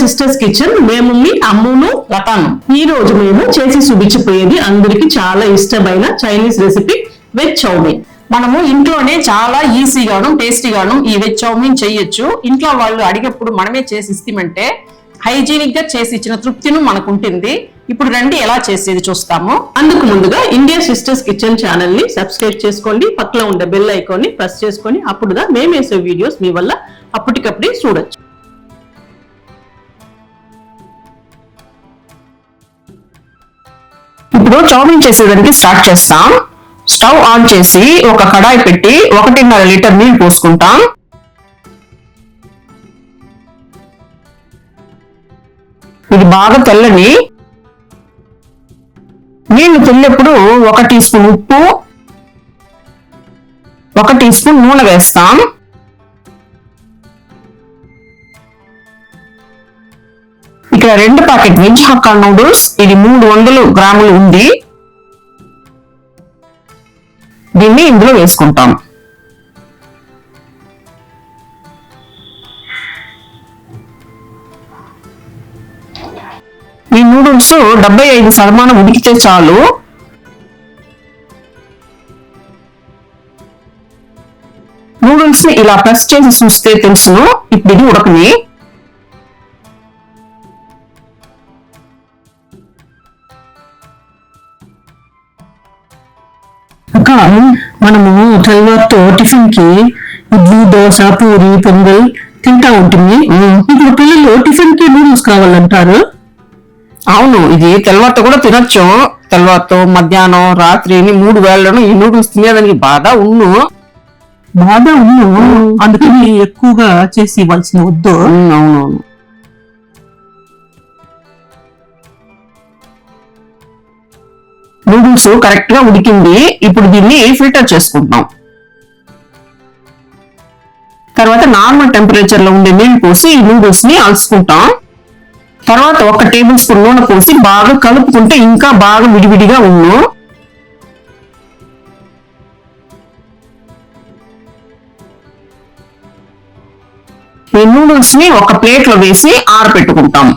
Sisters kitchen మేము మీ అమ్మును లతాను. ఈ రోజు మేము చేసి చూపించిపోయేది అందరికి చాలా ఇష్టమైన చైనీస్ రెసిపీ వెజ్ చౌమిన్ మనము ఇంట్లోనే చాలా ఈజీగాను టేస్టీగాను ఈ వెజ్ చౌమిన్ చేయొచ్చు. ఇంట్లో వాళ్ళు అడిగేప్పుడు మనమే చేసి ఇస్తామంటే హైజీనిక్గా చేసి ఇచ్చిన తృప్తిను మనకు ఉంటుంది ఇప్పుడు రండి ఎలా చేసేది చూస్తాము. అందుకు ముందుగా ఇండియా సిస్టర్స్ కిచెన్ ఛానల్ని సబ్స్క్రైబ్ చేసుకోండి. పక్కన ఉండే బెల్ ఐకాన్ని ప్రెస్ చేసుకొని అప్పుడుగా మేము వేసే వీడియోస్ మీ వల్ల అప్పటికప్పుడే చూడొచ్చు. ఇప్పుడు చౌమిన్ చేసేదానికి స్టార్ట్ చేస్తాం. స్టవ్ ఆన్ చేసి ఒక కడాయి పెట్టి ఒకటిన్నర లీటర్ నీళ్ళు పోసుకుంటాం. ఇది బాగా తెల్లని. నీళ్ళు తెల్లప్పుడు ఒక టీ స్పూన్ ఉప్పు ఒక టీ స్పూన్ నూనె వేస్తాం. ఇక్కడ రెండు ప్యాకెట్ వెజ్ హక్కా నూడిల్స్ ఇది మూడు వందలు గ్రాములు ఉంది. దీన్ని ఇందులో వేసుకుంటాం. ఈ నూడిల్స్ డెబ్బై ఐదు శతమానం ఉడికితే చాలు. నూడిల్స్ని ఇలా ప్రెస్ చేసి చూస్తే తెలుసును. ఇప్పుడు ఇది ఉడకని. మనము తెల్లవారితో టిఫిన్కి ఇడ్లీ దోశ పూరి పొంగల్ తింటా ఉంటుంది. ఇప్పుడు పిల్లలు టిఫిన్కి నూడిల్స్ కావాలంటారు? అవును ఇది తెల్లవారితో కూడా తినొచ్చు. తెల్లవారితో మధ్యాహ్నం రాత్రి మూడు వేళ్ళను ఈ నూడిల్స్ తినేదానికి బాగా ఉన్ను. బాగా ఉన్ను. అందుకని ఎక్కువగా చేసి ఇవ్వాల్సిన వద్దు. అవునవును. నూడిల్స్ కరెక్ట్గా ఉడికింది. ఇప్పుడు దీన్ని ఫిల్టర్ చేసుకుంటాం తర్వాత నార్మల్ టెంపరేచర్లో ఉండే నీళ్ళు పోసి ఈ నూడిల్స్ని అలుసుకుంటాం. తర్వాత ఒక టేబుల్ స్పూన్ నూనె పోసి బాగా కలుపుకుంటే ఇంకా బాగా విడివిడిగా ఉన్ను ఈ నూడిల్స్ని ఒక ప్లేట్లో వేసి ఆరబెట్టుకుంటాం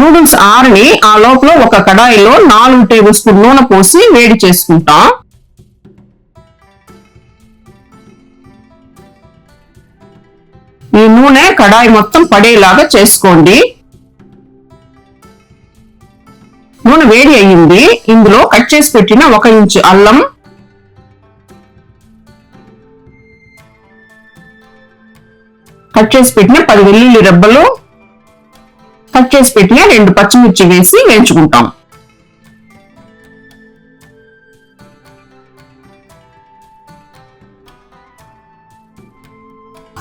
నూడిల్స్ ఆరని ఆ లోపల ఒక కడాయిలో నాలుగు టేబుల్ స్పూన్ నూనె పోసి వేడి చేసుకుంటాం. ఈ నూనె కడాయి మొత్తం పడేలాగా చేసుకోండి. నూనె వేడి అయ్యింది. ఇందులో కట్ చేసి పెట్టిన ఒక ఇంచు అల్లం. కట్ చేసి పెట్టిన పది వెల్లుల్లి రెబ్బలు. కట్ చేసి పెట్టిన రెండు పచ్చిమిర్చి వేసి వేయించుకుంటాం.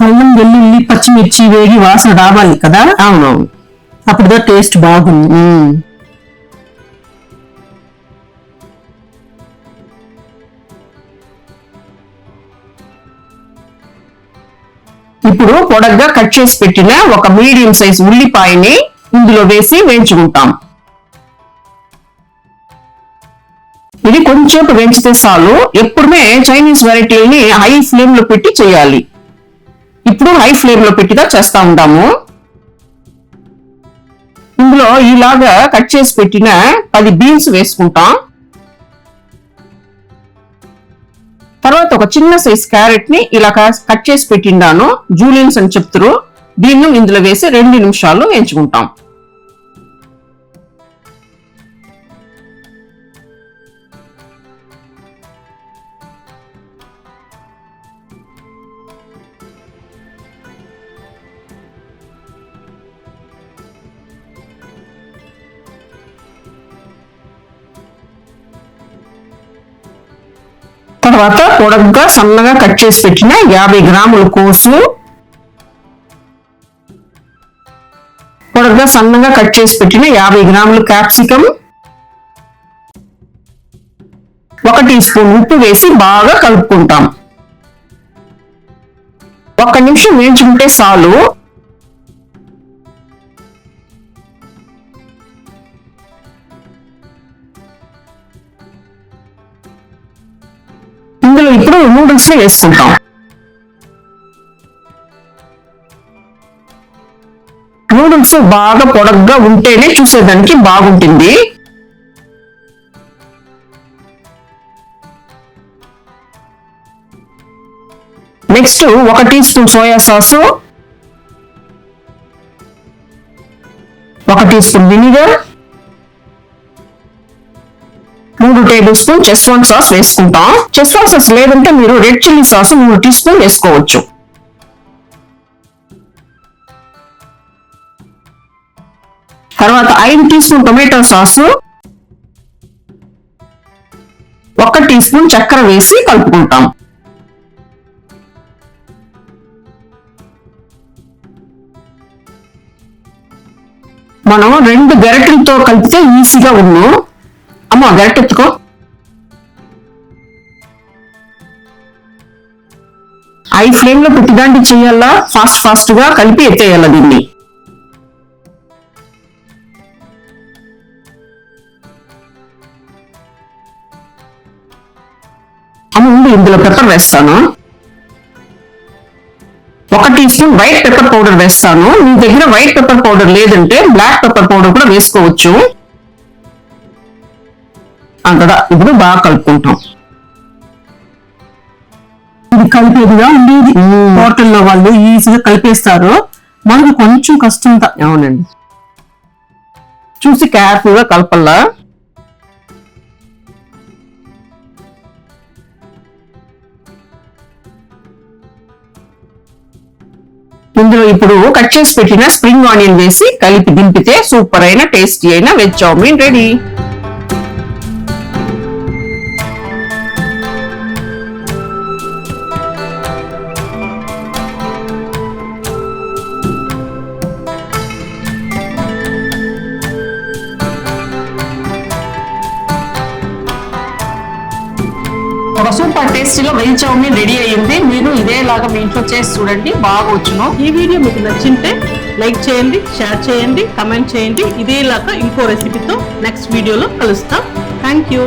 అల్లం వెల్లుల్లి పచ్చిమిర్చి వేగి వాసన రావాలి కదా? అవునవును. అప్పుడుదా టేస్ట్ బాగుంది. ఇప్పుడు పొడగ్గా కట్ చేసి పెట్టిన ఒక మీడియం సైజ్ ఉల్లిపాయని ఇందులో వేసి వేయించుకుంటాం. ఇది కొంచెం వేయించితే చాలు. ఎప్పుడుమే చైనీస్ వెరైటీని హై ఫ్లేమ్లో పెట్టి చేయాలి. ఇప్పుడు హై ఫ్లేమ్లో పెట్టిగా చేస్తా ఉంటాము. ఇందులో ఇలాగా కట్ చేసి పెట్టిన పది బీన్స్ వేసుకుంటాం. తర్వాత ఒక చిన్న సైజ్ క్యారెట్ని ఇలా కట్ చేసి పెట్టిండాను. జూలియన్స్ అని చెప్తారు. దీన్ని ఇందులో వేసి రెండు నిమిషాలు వేయించుకుంటాం. తర్వాత పొడగ్గా సన్నగా కట్ చేసి పెట్టిన యాభై గ్రాముల కోసు. పొడగ్గా సన్నగా కట్ చేసి పెట్టిన యాభై గ్రాములు క్యాప్సికం. ఒక టీ స్పూన్ ఉప్పు వేసి బాగా కలుపుకుంటాం. ఒక్క నిమిషం వేయించుకుంటే చాలు. బాక్స్లో వేసుకుంటాం. నూడిల్స్ బాగా పొడగ్గా ఉంటేనే చూసేదానికి బాగుంటుంది. నెక్స్ట్ ఒక టీ స్పూన్ సోయా సాసు ఒక టీ స్పూన్ వినిగర్ మూడు టేబుల్ స్పూన్ చెస్వాన్ సాస్ వేసుకుంటాం. చెస్వాన్ సాస్ లేదంటే మీరు రెడ్ చిల్లీ సాస్ మూడు టీ స్పూన్ వేసుకోవచ్చు. తర్వాత ఐదు టీ స్పూన్ టొమాటో సాసు ఒక టీ స్పూన్ చక్కెర వేసి కలుపుకుంటాం. మనం రెండు గరిటెలతో కలిపితే ఈజీగా ఉన్నాం అమ్మ గరిటెత్తుకో ఐ ఫ్లేమ్లో పెట్టిదాంటి చేయాలా? ఫాస్ట్ ఫాస్ట్గా కలిపి ఎత్తేయాల దీన్ని? అమ్మ ఇందులో పెప్పర్ వేస్తాను. ఒక teaspoon white pepper powder వేస్తాను. మీ దగ్గర వైట్ పెప్పర్ పౌడర్ లేదంటే బ్లాక్ పెప్పర్ పౌడర్ కూడా వేసుకోవచ్చు. అంతదా ఇప్పుడు బాగా కలుపుకుంటాం. ఇది కలిపేదిగా ఉండేది. హోటల్లో వాళ్ళు ఈజీగా కలిపేస్తారు. మనకు కొంచెం కష్టం అవునండి. చూసి కేర్ఫుల్గా కలపల్లా. ఇందులో ఇప్పుడు కట్ చేసి పెట్టిన స్ప్రింగ్ ఆనియన్ వేసి కలిపి దింపితే సూపర్ అయిన టేస్టీ అయిన వెజ్ చౌమీన్ రెడీ. ఒక సూపర్ టేస్టీలో వెజ్ చౌమీన్ రెడీ అయ్యింది. మీరు ఇదేలాగా మీ ఇంట్లో చేసి చూడండి బాగా వచ్చును ఈ వీడియో మీకు నచ్చింటే లైక్ చేయండి షేర్ చేయండి కమెంట్ చేయండి. ఇదేలాగా ఇంకో రెసిపీతో నెక్స్ట్ వీడియోలో కలుస్తాం. Thank you.